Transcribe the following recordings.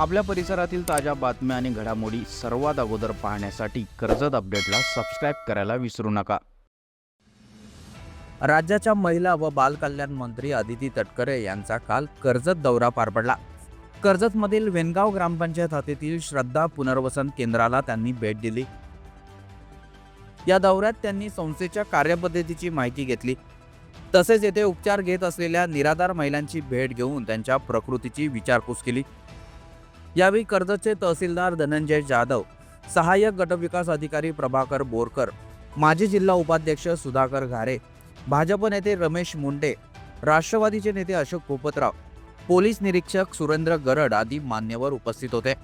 आपल्या परिसरातील ताज्या बातम्या आणि घडामोडी सर्वात अगोदर पाहण्यासाठी कर्जत अपडेटला सबस्क्राईब करायला विसरू नका. राज्याच्या महिला व बालकल्याण मंत्री अदिती तटकरे यांचा काल कर्जत दौरा पार पडला. कर्जतमधील वेनगाव ग्रामपंचायत हद्दीतील श्रद्धा पुनर्वसन केंद्राला त्यांनी भेट दिली. या दौऱ्यात त्यांनी संस्थेच्या कार्यपद्धतीची माहिती घेतली. तसेच येथे उपचार घेत असलेल्या निराधार महिलांची भेट घेऊन त्यांच्या प्रकृतीची विचारपूस केली. यावेळी कर्जतचे तहसीलदार धनंजय जाधव सहाय्यक गटविकास अधिकारी प्रभाकर बोरकर माजी जिल्हा उपाध्यक्ष सुधाकर घारे भाजप नेते रमेश मुंडे राष्ट्रवादीचे नेते अशोक पोपतराव पोलीस निरीक्षक सुरेंद्र गरड आदी मान्यवर उपस्थित होते.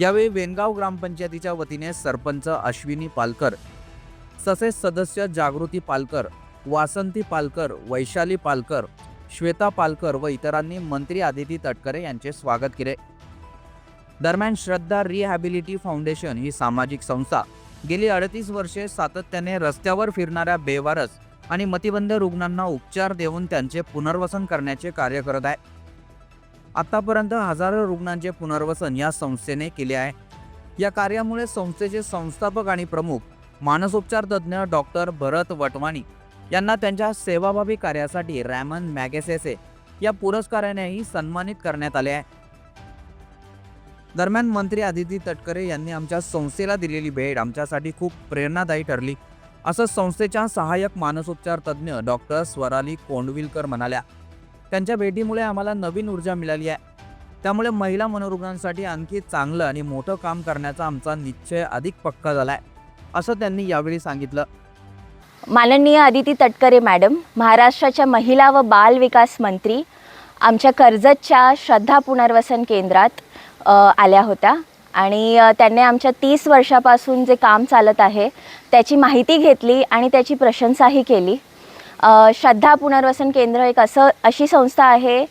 यावेळी वेनगाव ग्रामपंचायतीच्या वतीने सरपंच अश्विनी पालकर तसेच सदस्य जागृती पालकर वासंती पालकर वैशाली पालकर श्वेता पालकर व इतरांनी मंत्री आदिती तटकरे यांचे स्वागत केले. दरम्यान श्रद्धा रिहॅबिलिटी फाउंडेशन ही सामाजिक संस्था गेली अडतीस वर्षे सातत्याने रस्त्यावर फिरणाऱ्या बेवारस आणि मतिबंध रुग्णांना उपचार देऊन त्यांचे पुनर्वसन करण्याचे कार्य करत आहे. आतापर्यंत हजारो रुग्णांचे पुनर्वसन या संस्थेने केले आहे. या कार्यामुळे संस्थेचे संस्थापक आणि प्रमुख मानसोपचार तज्ज्ञ डॉक्टर भरत वटवाणी यांना त्यांच्या सेवाभावी कार्यासाठी रॅमन मॅगेसेसे या पुरस्कारानेही सन्मानित करण्यात आले आहे. दरम्यान मंत्री आदिती तटकरे यांनी आमच्या संस्थेला दिलेली भेट आमच्यासाठी खूप प्रेरणादायी ठरली. असं संस्थेच्या सहाय्यक मानसोपचार तज्ज्ञ डॉक्टर स्वराली कोंडविलकर म्हणाल्या. त्यांच्या भेटीमुळे आम्हाला नवीन ऊर्जा मिळाली आहे. त्यामुळे महिला मनोरुग्णांसाठी आणखी चांगलं आणि मोठं काम करण्याचा आमचा निश्चय अधिक पक्का झाला आहे असं त्यांनी यावेळी सांगितलं. माननीय अदिती तटकरे मॅडम महाराष्ट्राच्या महिला व बाल विकास मंत्री आमच्या कर्जतच्या श्रद्धा पुनर्वसन केंद्रात आल्या होत्या. आणि त्यांनी आमच्या तीस वर्षापासून जे काम चालत आहे त्याची माहिती घेतली आणि त्याची प्रशंसाही केली. श्रद्धा पुनर्वसन केंद्र एक असं अशी संस्था आहे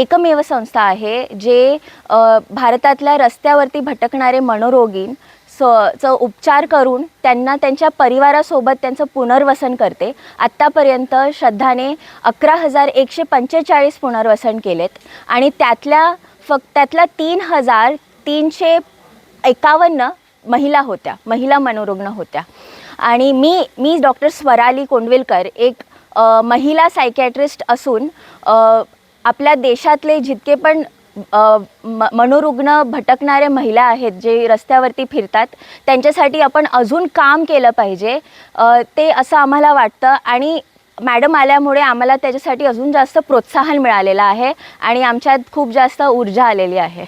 एकमेव संस्था आहे जे भारतातल्या रस्त्यावरती भटकणारे मनोरोगीन चं उपचार करून त्यांना त्यांच्या परिवारासोबत त्यांचं पुनर्वसन करते. आत्तापर्यंत श्रद्धाने अकरा हजार एकशे पंचेचाळीस पुनर्वसन केलेत. आणि त्यातल्या फक्त त्यातल्या तीन हजार तीनशे एकावन्न महिला होत्या महिला मनोरुग्ण होत्या. आणि मी मी डॉक्टर स्वराली कोंडविलकर एक आ, महिला सायकॅट्रिस्ट असून आपल्या देशातले जितके पण म मनोरुग्ण भटकणाऱ्या महिला आहेत जे रस्त्यावरती फिरतात त्यांच्यासाठी आपण अजून काम केलं पाहिजे. ते असं आम्हाला वाटतं आणि मॅडम आल्यामुळे आम्हाला त्याच्यासाठी अजून जास्त प्रोत्साहन मिळालेलं आहे आणि आमच्यात खूप जास्त ऊर्जा आलेली आहे.